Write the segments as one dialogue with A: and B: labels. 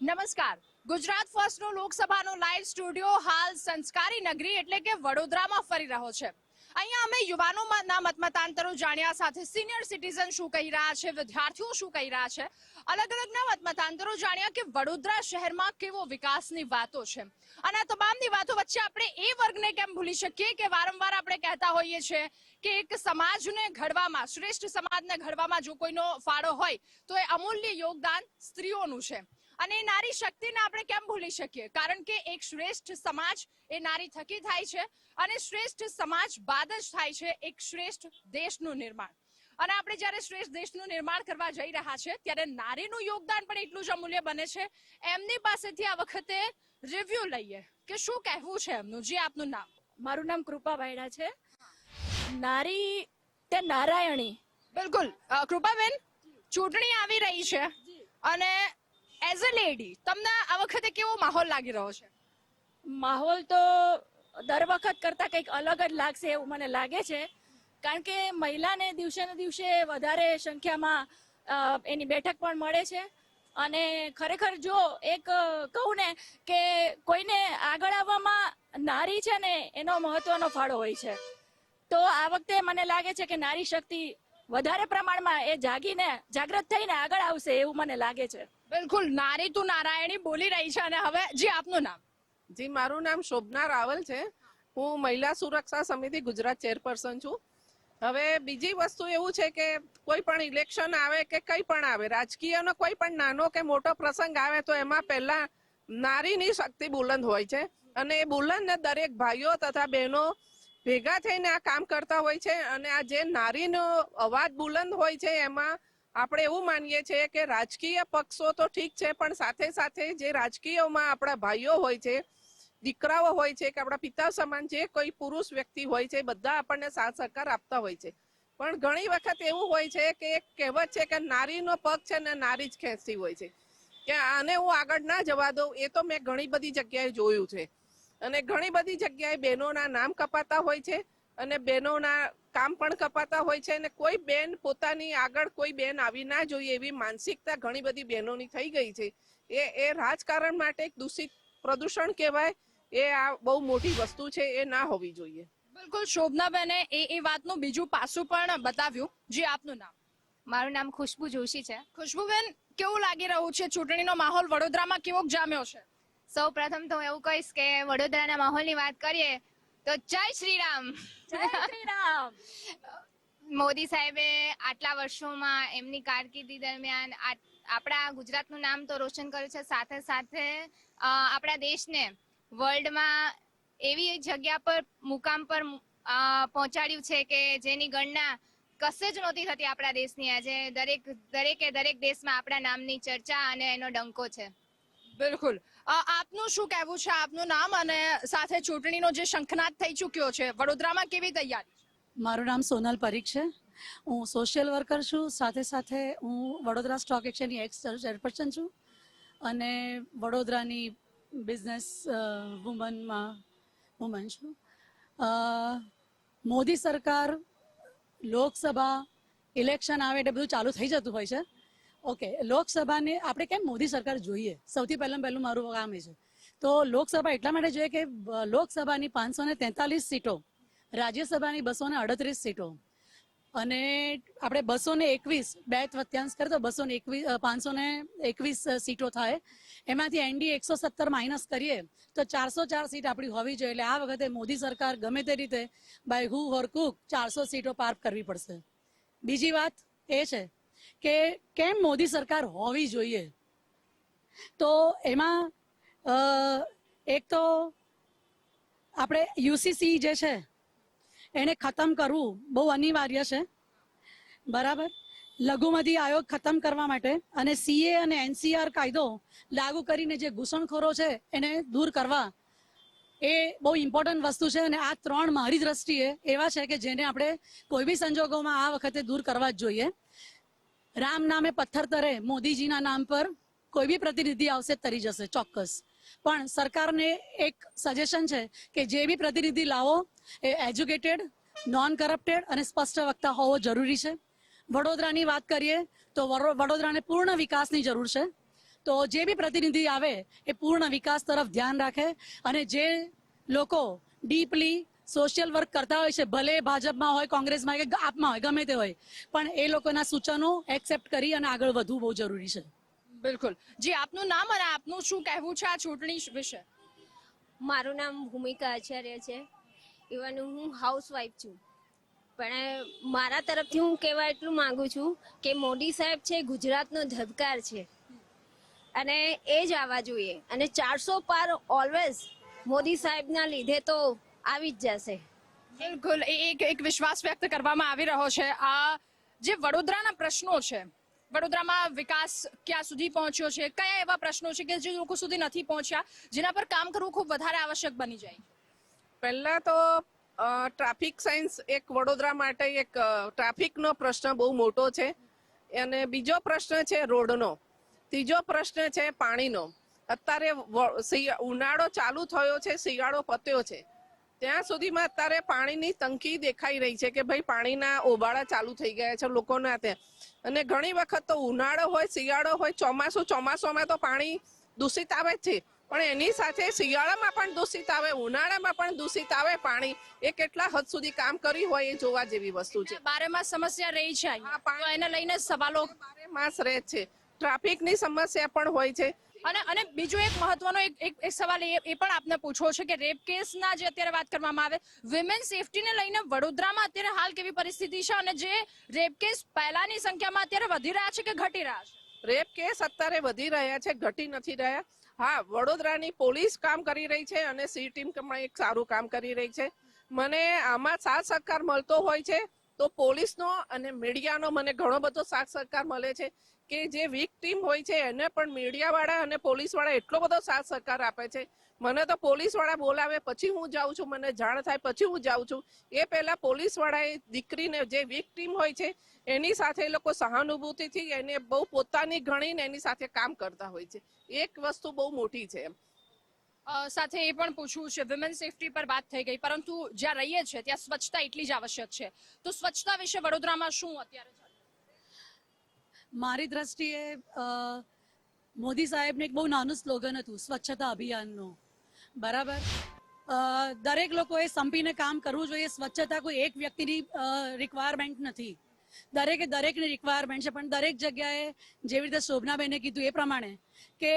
A: નમસ્કાર. ગુજરાત ફર્સ્ટનો લોકસભાનો લાઈવ સ્ટુડિયો હાલ સંસ્કારી નગરી એટલે કે વડોદરામાં ફરી રહ્યો છે. અહીંયા અમે યુવાનોના મતમતાંતરો જાણ્યા સાથે સિનિયર સિટીઝન શું કહી રહ્યા છે, વિદ્યાર્થીઓ શું કહી રહ્યા છે અલગ અલગના મતમતાંતરો જાણ્યા કે વડોદરા શહેરમાં કેવો વિકાસની વાતો છે. અને આ તમામની વાતો વચ્ચે આપણે એ વર્ગને કેમ ભૂલી શકીએ કે વારંવાર આપણે કહેતા હોઈએ છીએ કે એક સમાજને ઘડવામાં, શ્રેષ્ઠ સમાજને ઘડવામાં જો કોઈનો ફાળો હોય, તો એ અમૂલ્ય યોગદાન સ્ત્રીઓનું છે. અને એ નારી શક્તિને આપણે કેમ ભૂલી શકીએ? કારણ કે એક શ્રેષ્ઠ સમાજ એ નારી થકી થાય છે અને શ્રેષ્ઠ સમાજ બાદ જ થાય છે એક શ્રેષ્ઠ દેશનું નિર્માણ. અને આપણે જ્યારે શ્રેષ્ઠ દેશનું નિર્માણ કરવા જઈ રહ્યા છે ત્યારે નારીનું યોગદાન પણ એટલું જ અમૂલ્ય બને છે. એમની પાસેથી આ વખતે રિવ્યુ લઈએ કે શું કહેવું છે એમનું? જે આપનું નામ.
B: મારું નામ કૃપા વાયડા છે. નારી તે નારાયણી.
A: બિલકુલ. કૃપાબેન ચૂંટણી આવી રહી છે અને એઝ અ લેડી તમને આ વખતે કેવો માહોલ લાગી રહ્યો છે?
B: માહોલ તો દર વખત કરતા કંઈક અલગ જ લાગશે એવું મને લાગે છે. કારણ કે મહિલાને દિવસે ને દિવસે વધારે સંખ્યામાં એની બેઠક પણ મળે છે. અને ખરેખર જો એક કહું ને કે કોઈને આગળ આવવામાં નારી છે ને એનો મહત્વનો ફાળો હોય છે. તો આ વખતે મને લાગે છે કે નારી શક્તિ વધારે પ્રમાણમાં એ જાગીને, જાગૃત થઈને આગળ આવશે એવું મને લાગે છે.
A: બિલકુલ, નારી તું નારાયણી બોલી રહી છે અને હવે જી આપનું નામ.
C: જી, મારું નામ શોભના રાવલ છે. હું મહિલા સુરક્ષા સમિતિ ગુજરાત ચેરપર્સન છું. હવે બીજી વસ્તુ એવું છે કે કોઈ પણ ઇલેક્શન આવે કે કંઈ પણ આવે, રાજકીયનો કોઈ પણ નાનો કે મોટો પ્રસંગ આવે તો એમાં પહેલા નારીની શક્તિ બુલંદ હોય છે. અને એ બુલંદ દરેક ભાઈઓ તથા બહેનો ભેગા થઈને આ કામ કરતા હોય છે. અને આ જે નારીનો અવાજ બુલંદ હોય છે, એમાં આપણે એવું માનીએ છીએ કે રાજકીય પક્ષો તો ઠીક છે, પણ સાથે સાથે જે રાજકીયમાં આપણા ભાઈઓ હોય છે, દીકરાઓ હોય છે કે આપણા પિતા સમાન જે કોઈ પુરુષ વ્યક્તિ હોય છે, બધા આપણને સાથ સહકાર આપતા હોય છે. પણ ઘણી વખત એવું હોય છે કે એક કહેવત છે કે નારીનો પગ છે ને નારી જ ખેંચતી હોય છે. કે આને હું આગળ ના જવા દઉં, એ તો મેં ઘણી બધી જગ્યાએ જોયું છે. અને ઘણી બધી જગ્યાએ બહેનોના નામ કપાતા હોય છે. અને બહેનોના કામ પણ કપાતા હોય છે અને કોઈ બેન પોતાની આગળ કોઈ બેન આવી ના જોઈએ એવી માનસિકતા ઘણી બધી બહેનોની થઈ ગઈ છે. એ એ રાજકારણ માટે એક દૂષિત પ્રદૂષણ કહેવાય. એ આ બહુ મોટી વસ્તુ છે એ ના હોવી જોઈએ.
A: બિલકુલ શોભનાબેને એ એ વાતનું બીજું પાસું પણ બતાવ્યું જે આપનું નામ.
D: મારું નામ ખુશ્બુ જોશી છે.
A: ખુશ્બુબેન કેવું લાગી રહ્યું છે? ચૂંટણીનો માહોલ વડોદરામાં કેવો જામ્યો છે?
D: સૌ પ્રથમ તો હું એવું કહીશ કે વડોદરાના માહોલની વાત કરીએ તો જય શ્રી રામ
B: જય શ્રી રામ
D: મોદી સાહેબે આટલા વર્ષોમાં એમની કારકિર્દી દરમિયાન આપણા ગુજરાતનું નામ તો રોશન કર્યું છે. સાથે સાથે આપણા દેશને વર્લ્ડમાં એવી જગ્યા પર મુકામ પર પહોંચાડ્યું છે કે જેની ગણના કશે જ નહોતી થતી આપણા દેશની. આજે દરેક દરેકે દરેક દેશમાં આપણા નામની ચર્ચા અને એનો ડંકો છે.
A: બિલકુલ. આપનું શું કહેવું છે? આપનું નામ અને સાથે ચૂંટણીનો જે શંખનાદ થઈ ચૂક્યો છે, વડોદરામાં કેવી તૈયારી
E: મારું નામ સોનલ પરીખ છે. હું સોશિયલ વર્કર છું. સાથે સાથે હું વડોદરા સ્ટોક એક્સચેન્જની એક્સ ચેરપર્સન છું. અને વડોદરાની બિઝનેસ વુમનમાં વુમન છું. મોદી સરકાર લોકસભા ઇલેક્શન આવે એટલે બધું ચાલુ થઈ જતું હોય છે. ઓકે લોકસભાને આપણે કેમ મોદી સરકાર જોઈએ? સૌથી પહેલાં પહેલું મારું કામ એ છે. તો લોકસભા એટલા માટે જોઈએ કે લોકસભાની પાંચસો ને તેતાલીસ સીટો, રાજ્યસભાની બસો ને અડત્રીસ સીટો અને આપણે બસો ને એકવીસ, બે તૃત્યાંશ કરે તો બસો ને એકવીસ પાંચસો ને એકવીસ સીટો થાય. એમાંથી એનડી એકસો સત્તર માઇનસ કરીએ તો ચારસો ચાર સીટ આપણી હોવી જોઈએ. એટલે આ વખતે મોદી સરકાર ગમે તે રીતે બાય હુ હોર કુક ચારસો સીટો પાર કરવી પડશે. બીજી વાત એ છે કે કેમ મોદી સરકાર હોવી જોઈએ? તો એમાં એક તો આપણે યુસીસી જે છે, એને ખતમ કરવું બહુ અનિવાર્ય છે. બરાબર? લઘુમતી આયોગ ખતમ કરવા માટે અને સીએ અને એનસીઆર કાયદો લાગુ કરીને જે ઘૂસણખોરો છે, એને દૂર કરવા એ બહુ ઇમ્પોર્ટન્ટ વસ્તુ છે અને આ ત્રણ મારી દ્રષ્ટિએ એવા છે કે જેને આપણે કોઈ બી સંજોગોમાં આ વખતે દૂર કરવા જ જોઈએ. રામ નામે પથ્થર તરે, મોદીજીના નામ પર કોઈ બી પ્રતિનિધિ આવશે તરી જશે, ચોક્કસ. પણ સરકારને એક સજેશન છે કે જે બી પ્રતિનિધિ લાવો, એ એજ્યુકેટેડ નોન કરપ્ટેડ અને સ્પષ્ટ વક્તા હોવો જરૂરી છે. વડોદરાની વાત કરીએ તો વડોદરાને પૂર્ણ વિકાસની જરૂર છે. તો જે બી પ્રતિનિધિ આવે, એ પૂર્ણ વિકાસ તરફ ધ્યાન રાખે અને જે લોકો ડીપલી સોશિયલ વર્ક કરતા હોય છે ભલે ભાજપમાં હોય કોંગ્રેસમાં કે આપમાં હોય ગમે તે હોય પણ એ લોકોના સૂચનો એક્સેપ્ટ કરી અને આગળ વધવું બહુ જરૂરી છે.
A: બિલકુલ. જી આપનું નામ અને આપનું શું કહેવું છે આ ચૂંટણી વિશે?
F: મારું નામ ભૂમિકા આચાર્ય છે. ઇવન હું હાઉસવાઈફ છું. પણ મારા તરફથી હું કહેવા એટલું માંગુ છું કે મોદી સાહેબ છે ગુજરાતનો ધબકાર છે. અને એ જ આવવા જોઈએ. અને ચારસો પાર ઓલવેઝ મોદી સાહેબના લીધે તો આવી જ જશે.
A: બિલકુલ. એ એક એક વિશ્વાસ વ્યક્ત કરવામાં આવી રહ્યો છે. આ જે વડોદરાના પ્રશ્નો છે વડોદરામાં વિકાસ ક્યાં સુધી પહોંચ્યો છે? કયા એવા પ્રશ્નો છે કે જે લોકો સુધી નથી પહોંચ્યા જેના પર કામ કરવું ખૂબ વધારે આવશ્યક બની જાય?
C: પહેલા તો ટ્રાફિક સાયન્સ એક વડોદરા માટે એક ટ્રાફિકનો પ્રશ્ન બહુ મોટો છે. અને બીજો પ્રશ્ન છે રોડનો. ત્રીજો પ્રશ્ન છે પાણીનો. અત્યારે ઉનાળો ચાલુ થયો છે શિયાળો પત્યો છે. ત્યાં સુધીમાં અત્યારે પાણીની તંકી દેખાઈ રહી છે કે ભાઈ પાણીના ઓબાળા ચાલુ થઈ ગયા છે લોકોના ત્યાં. અને ઘણી વખત તો ઉનાળો હોય શિયાળો હોય ચોમાસું ચોમાસામાં તો પાણી દૂષિત આવે જ છે. પણ એની સાથે શિયાળામાં પણ દૂષિત આવે ઉનાળામાં પણ દૂષિત આવે. પાણી એ કેટલા હદ સુધી કામ કરી હોય એ જોવા જેવી વસ્તુ છે.
A: બારેમાં સમસ્યા રહી છે એને લઈને સવાલો
C: બારે માસ રહે છે. ટ્રાફિકની સમસ્યા પણ હોય છે.
A: અને અને બીજો એક મહત્વનો એક એક સવાલ એ એ પણ આપને પૂછવો છે કે રેપ કેસના જે અત્યારે વાત કરવામાં આવે વિમેન સેફટીને લઈને વડોદરામાં અત્યારે હાલ કેવી પરિસ્થિતિ છે અને જે રેપ કેસ પહેલાની સંખ્યામાં અત્યારે વધી રહ્યા છે કે ઘટી રહ્યા છે?
C: રેપ કેસ અત્યારે વધી રહ્યા છે, ઘટી નથી રહ્યા. હા, વડોદરાની પોલીસ કામ કરી રહી છે અને સી ટીમ પણ એક સારું કામ કરી રહી છે. મને આમાં સાથ સહકાર મળતો હોય છે, તો પોલીસનો અને મીડિયાનો મને ઘણો બધો સાથ સહકાર મળે છે. કે જે વીક ટીમ હોય છે, એને પણ મીડિયાવાળા અને પોલીસવાળા એટલો બધો સાથ સહકાર આપે છે. મને તો પોલીસવાળા બોલાવે, પછી હું જાઉં છું, મને જાણ થાય, પછી હું જાઉં છું. એ પહેલા પોલીસવાળાએ દીકરીને જે વીક ટીમ હોય છે, એની સાથે એ લોકો સહાનુભૂતિથી એને બહુ પોતાની ગણીને એની સાથે કામ કરતા હોય છે. એક વસ્તુ બહુ મોટી છે એમ.
A: સાથે એ પણ પૂછવું છે વિમેન સેફટી પર વાત થઈ ગઈ, પરંતુ જ્યાં રહીએ છીએ, ત્યાં સ્વચ્છતા એટલી જ આવશ્યક છે. તો સ્વચ્છતા વિશે વડોદરામાં શું અત્યારે
E: મારી દ્રષ્ટિએ મોદી સાહેબને એક બહુ નાનું સ્લોગન હતું, સ્વચ્છતા અભિયાનનું. બરાબર? દરેક લોકોએ સંપીને કામ કરવું જોઈએ. સ્વચ્છતા કોઈ એક વ્યક્તિની રિક્વાયરમેન્ટ નથી. દરેકે દરેકની રિક્વાયરમેન્ટ છે. પણ દરેક જગ્યાએ જેવી રીતે શોભનાબેને કીધું એ પ્રમાણે કે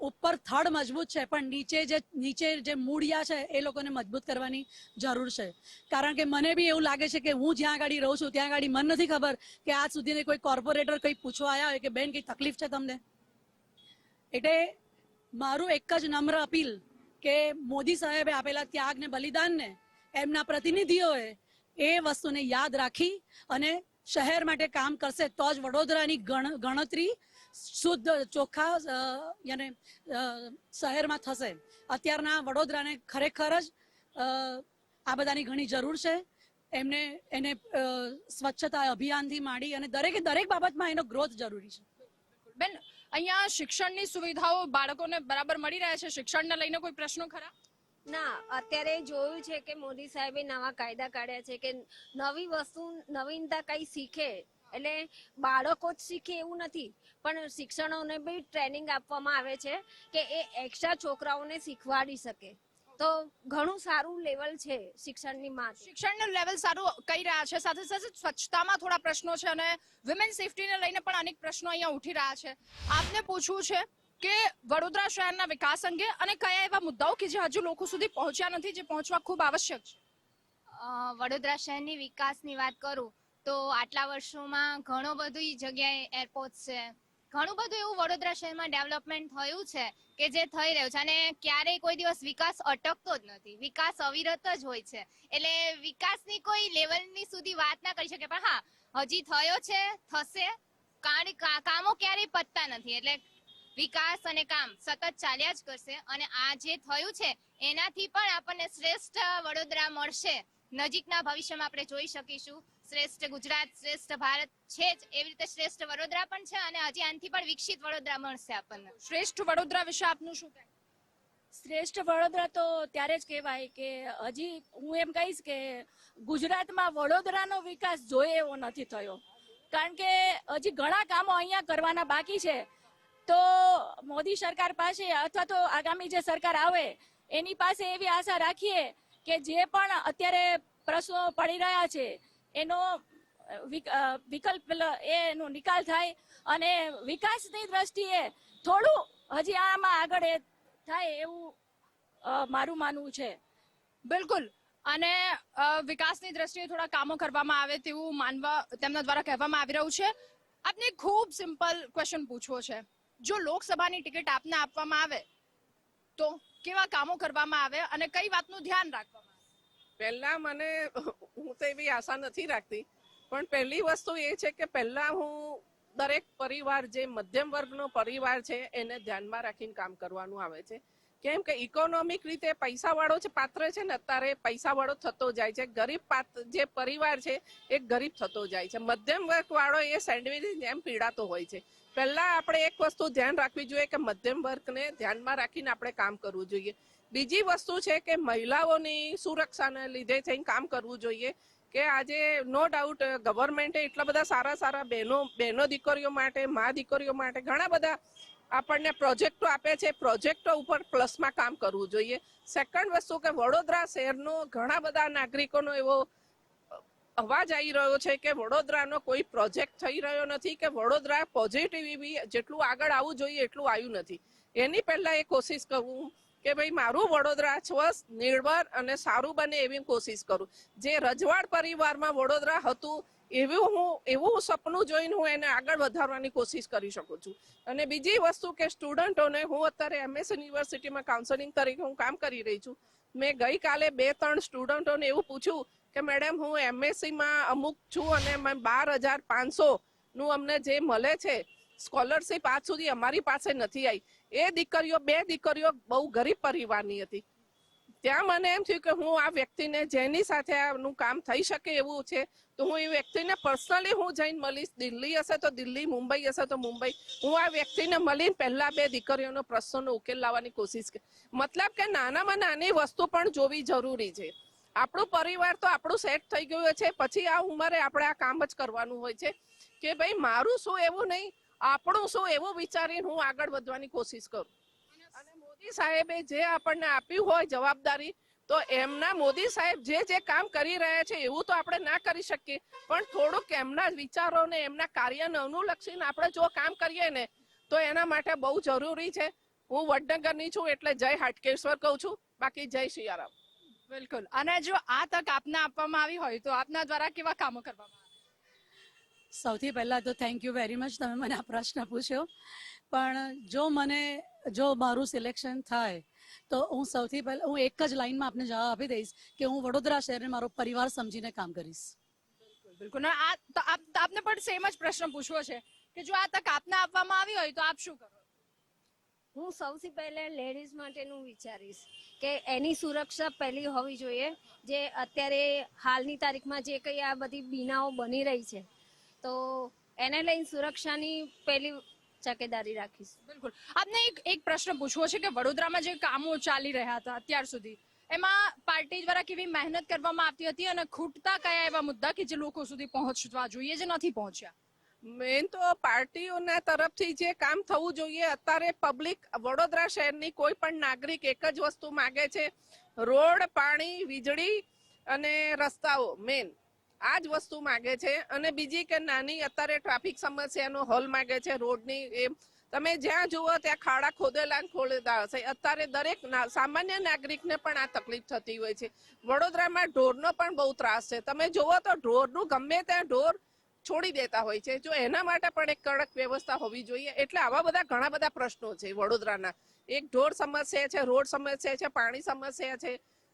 E: ઉપર થડ મજબૂત છે, પણ નીચે જે નીચે જે મૂળિયા છે, એ લોકોને મજબૂત કરવાની જરૂર છે. કારણ કે મને બી એવું લાગે છે કે હું જ્યાં આગળ રહું છું, ત્યાં આગળ મને નથી ખબર કે આજ સુધીને કોઈ કોર્પોરેટર કંઈ પૂછવા આવ્યા હોય કે, બેન, કંઈ તકલીફ છે તમને? એટલે મારું એક જ નમ્ર અપીલ કે મોદી સાહેબે આપેલા ત્યાગને બલિદાનને એમના પ્રતિનિધિઓએ એ વસ્તુને યાદ રાખી અને શહેર માટે કામ કરશે તો જ વડોદરાની ગણ, ગણતરી શુદ્ધ ચોખ્ખા યાને શહેરમાં થશે. અત્યારના વડોદરાને ખરેખર જ આ બધાની ઘણી જરૂર છે. એમને એને સ્વચ્છતા અભિયાનથી માંડી અને દરેકે દરેક બાબતમાં એનો ગ્રોથ જરૂરી છે.
A: બેન અહીંયા શિક્ષણની સુવિધાઓ બાળકોને બરાબર મળી રહે છે? શિક્ષણને લઈને કોઈ પ્રશ્નો ખરા?
F: ના અત્યારે જોયું છે કે મોદી સાહેબે નવા કાયદા કાઢ્યા છે કે નવી વસ્તુ નવીનતા કઈ શીખે એટલે બાળકો જ શીખે એવું નથી. પણ શિક્ષણોને બી ટ્રેનિંગ આપવામાં આવે છે કે એ એક્સ્ટ્રા છોકરાઓને શીખવાડી શકે. તો ઘણું સારું લેવલ છે શિક્ષણની માં.
A: શિક્ષણનું લેવલ સારું કહી રહ્યા છે. સાથે સાથે સ્વચ્છતામાં થોડા પ્રશ્નો છે અને વિમેન સેફટીને લઈને પણ અનેક પ્રશ્નો અહીંયા ઉઠી રહ્યા છે. આપને પૂછવું છે કે વડોદરા શહેરના વિકાસ અંગે અને કયા એવા મુદ્દાઓ કે જે હજુ લોકો સુધી પહોંચ્યા નથી જે પહોંચવા ખૂબ આવશ્યક છે?
D: વડોદરા શહેરની વિકાસની વાત કરું તો આટલા વર્ષોમાં ઘણો બધી જગ્યાએ એરપોર્ટ છે. ઘણું બધું એવું વડોદરા શહેરમાં ડેવલપમેન્ટ થયું છે કે જે થઈ રહ્યું છે અને ક્યારેય કોઈ દિવસ વિકાસ અટકતો જ નથી. વિકાસ અવિરત જ હોય છે. એટલે વિકાસની કોઈ લેવલની સુધી વાત ના કરી શકે પણ હા, હજી થયો છે, થશે. કારણ કામો ક્યારેય પતતા નથી. એટલે વિકાસ અને કામ સતત ચાલ્યા જ કરશે અને આ જે થયું છે, એનાથી પણ આપણને શ્રેષ્ઠ વડોદરા મળશે. નજીકના ભવિષ્યમાં આપણે જોઈ શકીશું. શ્રેષ્ઠ ગુજરાત શ્રેષ્ઠ ભારત છે જ. એવી રીતે શ્રેષ્ઠ વડોદરા પણ છે અને હજી આનાથી પણ વિકસિત વડોદરા મળશે આપણને.
A: શ્રેષ્ઠ વડોદરા વિશે આપનું શું કહેવું?
B: શ્રેષ્ઠ વડોદરા તો ત્યારે જ કહેવાય કે હજી હું એમ કહીશ કે ગુજરાતમાં વડોદરાનો વિકાસ જોઈએ એવો નથી થયો. કારણ કે હજી ઘણા કામો અહીંયા કરવાના બાકી છે. તો મોદી સરકાર પાસે અથવા તો આગામી જે સરકાર આવે એની પાસે એવી આશા રાખીએ કે જે પણ અત્યારે પ્રશ્નો પડી રહ્યા છે, એનો વિક- વિકલ્પ એનો નિકાલ થાય અને વિકાસની દ્રષ્ટિએ થોડું હજી આમાં આગળ એ થાય એવું મારું માનવું છે.
A: બિલકુલ. અને વિકાસની દ્રષ્ટિએ થોડા કામો કરવામાં આવે તેવું માનવા, તેમના દ્વારા કહેવામાં આવી રહ્યું છે. આપને ખૂબ સિમ્પલ ક્વેશ્ચન પૂછવો છે. જો લોકસભાની ટિકિટ આપને આપવામાં આવે, તો? કેવા કામો કરવામાં આવે અને કઈ વાતનું ધ્યાન રાખવામાં આવે?
C: પહેલા મને, હું તો એવી આશા નથી રાખતી, પણ પહેલી વસ્તુ એ છે કે પહેલા હું દરેક પરિવાર, જે મધ્યમ વર્ગનો પરિવાર છે, એને ધ્યાનમાં રાખીને કામ કરવાનું આવે છે. કેમ કે ઇકોનોમિક રીતે પૈસા વાળો છે પાત્ર છે ને, અત્યારે પૈસા વાળો થતો જાય છે. ગરીબ જે પરિવાર છે, એ ગરીબ થતો જાય છે. મધ્યમ વર્ગ વાળો એ સેન્ડવિચની જેમ પીડાતો હોય છે. પહેલા આપણે એક વસ્તુ ધ્યાન રાખવી જોઈએ કે મધ્યમ વર્ગને ધ્યાનમાં રાખીને આપણે કામ કરવું જોઈએ. બીજી વસ્તુ છે કે મહિલાઓની સુરક્ષાને લીધે થઈને કામ કરવું જોઈએ કે આજે નો ડાઉટ ગવર્મેન્ટે એટલા બધા સારા સારા બહેનો બહેનો દીકરીઓ માટે, મા દીકરીઓ માટે ઘણા બધા આપણને પ્રોજેક્ટો આપે છે. પ્રોજેક્ટો ઉપર પ્લસમાં કામ કરવું જોઈએ. સેકન્ડ વસ્તુ કે વડોદરા શહેરનો ઘણા બધા નાગરિકોનો એવો અવાજ આવી રહ્યો છે કે વડોદરાનો કોઈ પ્રોજેક્ટ થઈ રહ્યો નથી, કે વડોદરા પોઝિટિવ જેટલું આગળ આવવું જોઈએ એટલું આવ્યું નથી. એની પહેલા એ કોશિશ કરવું કે ભાઈ મારું વડોદરા સ્વસ્થ, નિર્ભર અને સારું બને એવી કોશિશ કરું. જે રજવાડ પરિવારમાં વડોદરા હતું, એવું હું, એવું સપનું જોઈને હું એને આગળ વધારવાની કોશિશ કરી શકું છું. અને બીજી વસ્તુ કે સ્ટુડન્ટોને હું અત્યારે એમએસ યુનિવર્સિટીમાં કાઉન્સેલિંગ તરીકે હું કામ કરી રહી છું. મેં ગઈકાલે બે, ત્રણ સ્ટુડન્ટોને એવું પૂછ્યું કે મેડમ, હું એમએસસી માં અમુક છું અને બાર હજાર પાંચસો નું અમને જે મળે છે સ્કોલરશીપ આજ સુધી અમારી પાસે નથી આવી એ દીકરીઓ, બે દીકરીઓ બહુ ગરીબ પરિવારની હતી. ત્યાં મને એમ થયું કે હું આ વ્યક્તિને જેની સાથે આનું કામ થઈ શકે એવું છે, તો હું એ વ્યક્તિને પર્સનલી હું જઈને મળીશ. દિલ્હી હશે તો દિલ્હી, મુંબઈ હશે તો મુંબઈ. હું આ વ્યક્તિને મળીને પહેલા બે દીકરીઓનો પ્રશ્નનો ઉકેલ લાવવાની કોશિશ મતલબ કે નાનામાં નાની વસ્તુ પણ જોવી જરૂરી છે. આપણું પરિવાર તો આપણું સેટ થઈ ગયું છે. પછી આ ઉંમરે આપણે આ કામ જ કરવાનું હોય છે કે ભાઈ મારું શું એવું નહીં, આપણું શું એવું વિચારીને હું આગળ વધવાની કોશિશ કરું? અને મોદી સાહેબે જે આપણને આપ્યું હોય જવાબદારી, તો એમના મોદી સાહેબ જે જે કામ કરી રહ્યા છે એવું તો આપણે ના કરી શકીએ. પણ થોડુંક એમના વિચારોને, એમના કાર્યને અનુલક્ષીને આપણે જો કામ કરીએ ને, તો એના માટે બહુ જરૂરી છે. હું વડનગરની છું એટલે જય હાટકેશ્વર કહું છું. બાકી જય સિયારામ
A: બિલકુલ. અને જો આ તક આપને આપવામાં આવી હોય તો આપના દ્વારા કેવા કામો કરવામાં આવે?
E: સૌથી પહેલાં તો થેન્ક યુ વેરી મચ તમે મને આ પ્રશ્ન પૂછ્યો. પણ જો મને જો મારું સિલેક્શન થાય તો હું સૌથી પહેલાં હું એક જ લાઈનમાં આપને જવાબ આપી દઈશ કે હું વડોદરા શહેરને મારો પરિવાર સમજીને કામ કરીશ.
A: બિલકુલ આ આપને પણ સેમ જ પ્રશ્ન પૂછવો છે કે જો આ તક આપને આપવામાં આવી હોય તો આપ શું કરો?
F: હું સૌથી પહેલા લેડીઝ માટેનું વિચારીશ કે એની સુરક્ષા પહેલી હોવી જોઈએ, જે અત્યારે હાલની તારીખમાં જે કંઈ આ બધી બીનાઓ બની રહી છે. તો એને લઈને સુરક્ષાની પહેલી ચકેદારી રાખીશ.
A: બિલકુલ. આપને એક એક પ્રશ્ન પૂછવો છે કે વડોદરામાં જે કામો ચાલી રહ્યા હતા અત્યાર સુધી, એમાં પાર્ટી દ્વારા કેવી મહેનત કરવામાં આવતી હતી અને ખૂટતા કયા એવા મુદ્દા કે જે લોકો સુધી પહોંચવા જોઈએ જે નથી પહોંચ્યા?
C: મેન તો પાર્ટીઓના તરફથી જે કામ થવું જોઈએ, અત્યારે પબ્લિક વડોદરા શહેરની કોઈ પણ નાગરિક એક જ વસ્તુ માગે છે, રોડ, પાણી, વીજળી અને રસ્તાઓ મેન આ જ વસ્તુ માગે છે અને બીજી કે નાની અત્યારે ટ્રાફિક સમસ્યાનો હલ માગે છે રોડની એ તમે જ્યાં જુઓ ત્યાં ખાડા ખોદેલા ખોદેલા હશે. અત્યારે દરેક સામાન્ય નાગરિકને પણ આ તકલીફ થતી હોય છે. વડોદરામાં ઢોરનો પણ બહુ ત્રાસ છે. તમે જુઓ તો ઢોરનું ગમે ત્યાં ઢોર છોડી દેતા હોય છે. જો એના માટે પણ એક કડક વ્યવસ્થા હોવી જોઈએ. એટલે આવા બધા ઘણા બધા પ્રશ્નો છે વડોદરાના. એક ઢોર સમસ્યા છે, રોડ સમસ્યા છે, પાણી સમસ્યા છે,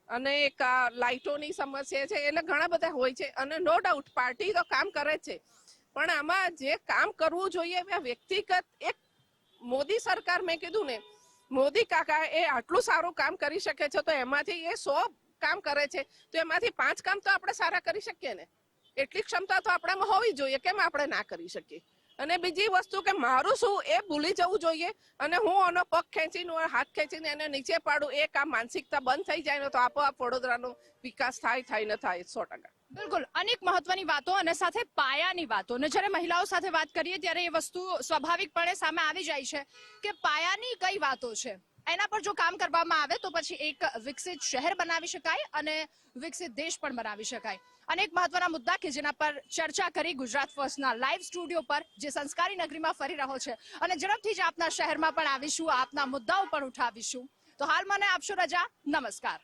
C: અને એક લાઇટોની સમસ્યા છે, એટલે ઘણા બધા હોય છે. અને નો ડાઉટ, પાર્ટી તો કામ કરે છે. પણ આમાં જે કામ કરવું જોઈએ એ વ્યક્તિગત એક મોદી સરકાર મેં કીધું ને, મોદી કાકા એ આટલું સારું કામ કરી શકે છે, તો એમાંથી એ સો કામ કરે છે. તો એમાંથી પાંચ કામ તો આપણે સારા કરી શકીએ ને? એટલી ક્ષમતા તો આપણામાં હોવી જોઈએ, કેમ આપણે ના કરી શકીએ? અને બીજી વસ્તુ કે મારું શું, એ ભૂલી જવું જોઈએ. અને હું આનો પગ ખેંચીને હાથ ખેંચીને એને નીચે પાડું, એ કામ માનસિકતા બંધ થઈ જાય ને તો આપોઆપ વડોદરાનો વિકાસ થાય થાય ને થાય સો ટકા.
A: બિલકુલ. અનેક મહત્વની વાતો અને સાથે પાયાની વાતો. અને જ્યારે મહિલાઓ સાથે વાત કરીએ, ત્યારે એ વસ્તુ સ્વાભાવિકપણે સામે આવી જાય છે કે પાયાની કઈ વાતો છે? એના પર જો કામ કરવામાં આવે તો પછી એક વિકસિત શહેર બનાવી શકાય અને વિકસિત દેશ પણ બનાવી શકાય. અનેક મહત્વના મુદ્દા કે જેના પર ચર્ચા કરી ગુજરાત ફર્સ્ટના લાઈવ સ્ટુડિયો પર, જે સંસ્કારી નગરીમાં ફરી રહ્યો છે. અને ઝડપથી જ આપના શહેરમાં પણ આવીશું, આપના મુદ્દાઓ પણ ઉઠાવીશું. તો હાલ મને આપશો રજા. નમસ્કાર.